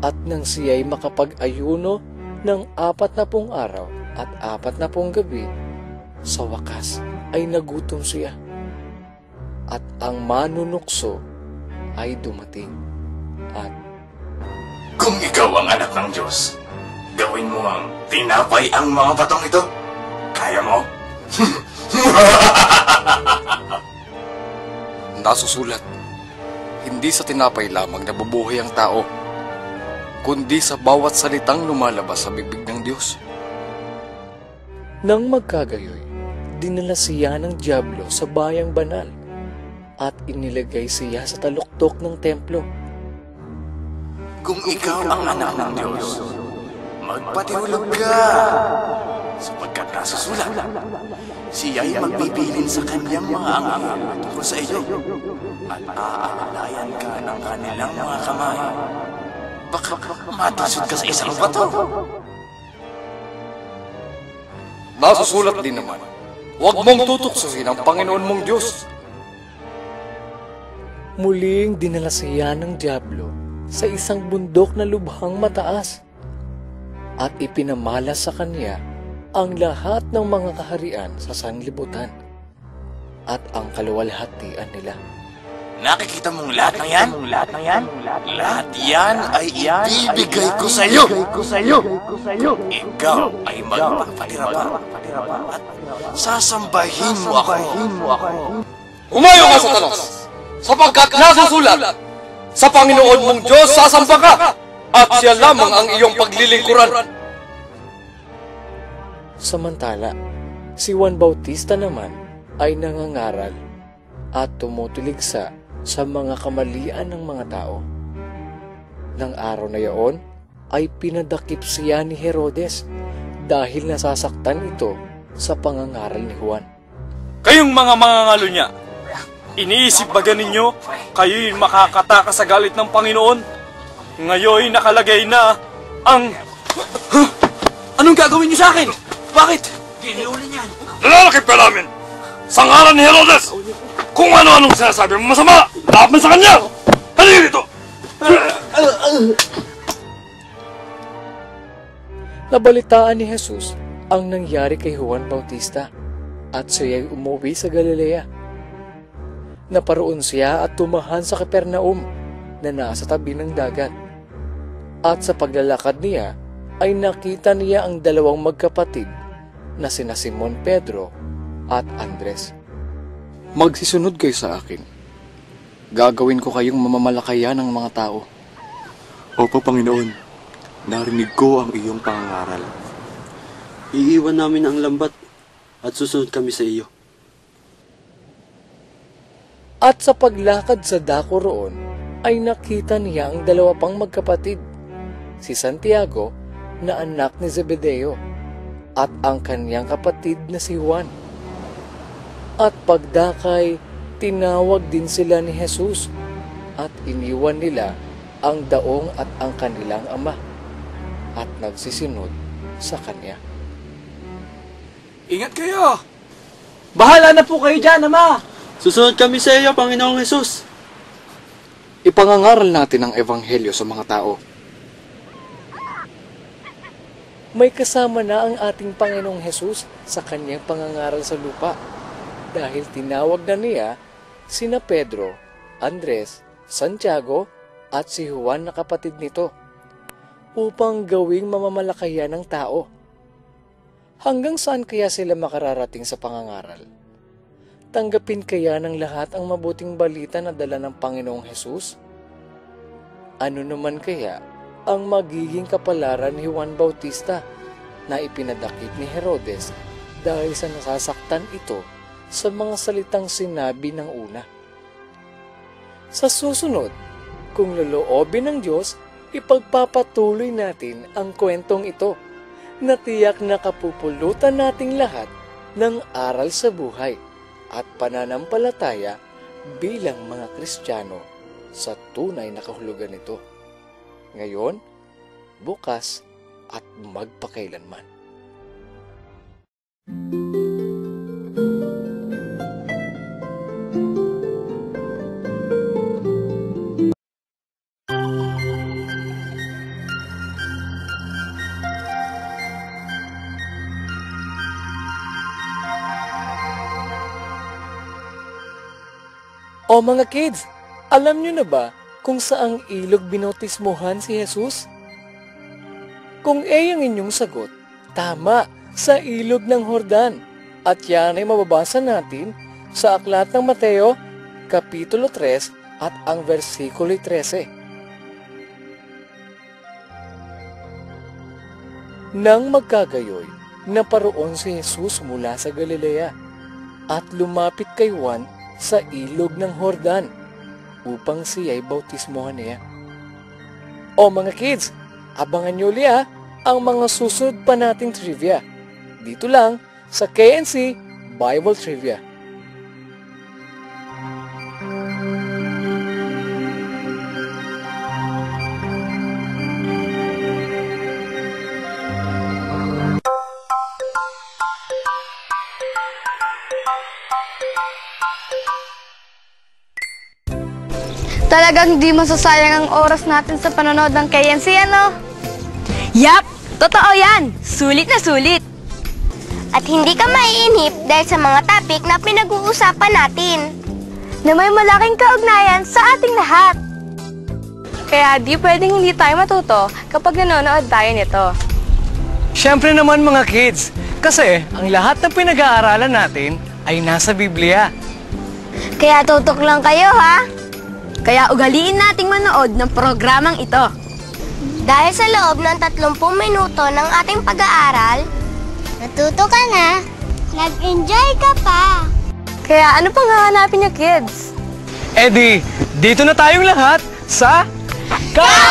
At nang siya'y makapag-ayuno ng apat na pong araw at apat na pong gabi, sa wakas ay nagutom siya. At ang manunukso ay dumating. At Kung ikaw ang anak ng Diyos, gawin mo ang tinapay ang mga batong ito. Kaya mo? Nasusulat, hindi sa tinapay lamang nabubuhay ang tao, kundi sa bawat salitang lumalabas sa bibig ng Diyos. nang magkagayoy, dinala siya ng Diablo sa bayang banal at inilagay siya sa taluktok ng templo. Kung ikaw ang anak ng Diyos, magpatihulog ka. Sapagkat nasusulat, siya'y magbibilin sa kanyang mga anghel sa iyo at aalayan ka ng kanilang mga kamay. Baka matusod ka sa isang bato. Nasusulat din naman, huwag mong tutuksohin ang Panginoon mong Diyos. Muling dinala siya ng Diablo sa isang bundok na lubhang mataas at ipinamala sa kanya ang lahat ng mga kaharian sa sanlibutan at ang kaluwalhatian nila. Nakikita mong lahat ng yan? Lahat ng yan? Lahat yan ay ibibigay ko sa iyo. ko sa iyo. Ikaw ay magpapatira pa. At sasambahin mo ako. Umayo ka, Satanas! Sapagkat nasusulat, sa Panginoon mong Diyos sasamba ka, at siya lamang ang iyong paglilingkuran. Samantala, si Juan Bautista naman ay nangangaral at tumutuligsa sa mga kamalian ng mga tao. Nang araw na yaon ay pinadakip siya ni Herodes dahil nasasaktan ito sa pangangaral ni Juan. Kayong mga mangangalo niya, iniisip ba ninyo kayo'y makakataka sa galit ng Panginoon? Ngayon nakalagay na ang... Huh? Anong gagawin niyo sa akin? Bakit? Nalalakip ka namin! Sa ngalan ni Herodes! Kung ano-anong sinasabi mo masama, laban sa kanya! Halika dito! Nabalitaan ni Jesus ang nangyari kay Juan Bautista at siya'y umuwi sa Galilea. Naparoon siya at tumahan sa Kapernaum na nasa tabi ng dagat. At sa paglalakad niya ay nakita niya ang dalawang magkapatid na sina Simon Pedro at Andres. Magsisunod kayo sa akin. Gagawin ko kayong mamamalakayan ng mga tao. Opo, Panginoon. Narinig ko ang iyong pangangaral. Iiwan namin ang lambat at susunod kami sa iyo. At sa paglakad sa dako roon, ay nakita niya ang dalawa pang magkapatid, si Santiago na anak ni Zebedeo at ang kanyang kapatid na si Juan. At pagdakay, tinawag din sila ni Jesus at iniwan nila ang daong at ang kanilang ama at nagsisinod sa kanya. Ingat kayo! Bahala na po kayo dyan, Ama! Susunod kami sa iyo, Panginoong Jesus. Ipangangaral natin ang ebanghelyo sa mga tao. May kasama na ang ating Panginoong Hesus sa kanyang pangangaral sa lupa dahil tinawag na niya sina Pedro, Andres, Santiago at si Juan na kapatid nito upang gawing mamamalakayan ng tao. Hanggang saan kaya sila makararating sa pangangaral? Tanggapin kaya ng lahat ang mabuting balita na dala ng Panginoong Hesus? Ano naman kaya ang magiging kapalaran ni Juan Bautista na ipinadakip ni Herodes dahil sa nasasaktan ito sa mga salitang sinabi ng una. Sa susunod, kung loloobin ng Diyos, ipagpapatuloy natin ang kwentong ito na tiyak na kapupulutan nating lahat ng aral sa buhay at pananampalataya bilang mga Kristiyano sa tunay na kahulugan nito. Ngayon, bukas at magpakailanman. O mga kids, alam nyo na ba kung saang ilog binotismohan si Jesus? Kung A ang inyong sagot, tama, sa ilog ng Hordan. At yan ay mababasa natin sa Aklat ng Mateo, Kapitulo 3 at ang versikulo 13. Nang magkagayoy, naparoon si Jesus mula sa Galilea at lumapit kay Juan sa ilog ng Hordan upang siya'y bautismohan niya. O mga kids, abangan nyo ulit ah, ang mga susunod pa nating trivia. Dito lang sa KNC Bible Trivia. Talagang di masasayang ang oras natin sa panonood ng KNC, ano? Yap! Totoo yan! Sulit na sulit! At hindi ka maiinhip dahil sa mga topic na pinag-uusapan natin. Na may malaking kaugnayan sa ating lahat. Kaya di pwedeng hindi tayo matuto kapag nanonood tayo nito. Siyempre naman mga kids, kasi ang lahat ng pinag-aaralan natin ay nasa Biblia. Kaya tutok lang kayo, ha? Kaya ugaliin nating manood ng programang ito. Dahil sa loob ng 30 minuto ng ating pag-aaral, natuto ka na, nag-enjoy ka pa. Kaya ano pang hahanapin niyo, kids? Eddie, dito na tayong lahat sa... Ka!